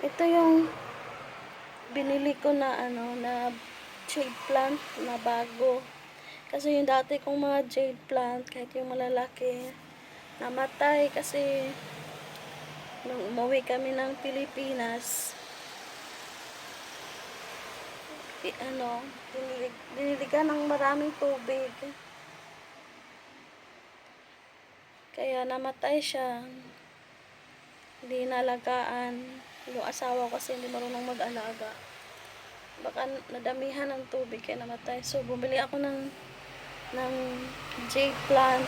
Ito yung binili ko na ano, na jade plant na bago. Kasi yung dati kong mga jade plant, kahit yung malalaki, namatay kasi nung umuwi kami ng Pilipinas, i- ano, dinilig, diniligan ng maraming tubig. Kaya namatay siya. Hindi nalagaan. Yung asawa ko kasi hindi marunong mag-alaga. Baka nadamihan ng tubig kaya namatay. So, bumili ako ng ng jade plant.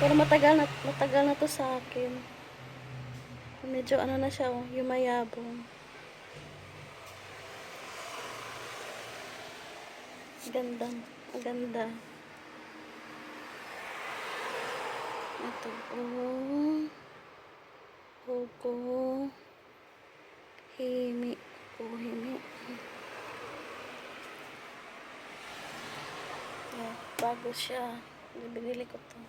Pero matagal na, matagal na to sa akin. Medyo ano na siya, oh, yumayabong. Ganda. Ganda. Ito. Oh. Oko. Himi. Oh, himi. Yeah, bago siya. Binili ko to.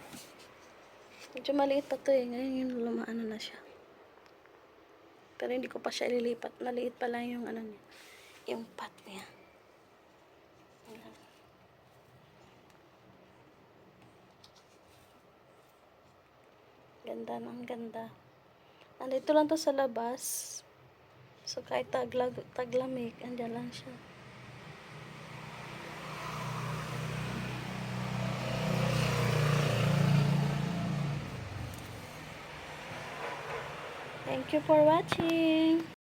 Medyo maliit pa to eh. Ngayon yung lumaano na siya. Pero hindi ko pa siya ililipat. Maliit pa lang yung ano niya. Yung pot niya. Ganda ng ganda. Nandito lang to sa labas. So kahit taglag, taglamig, andyan lang siya. Thank you for watching.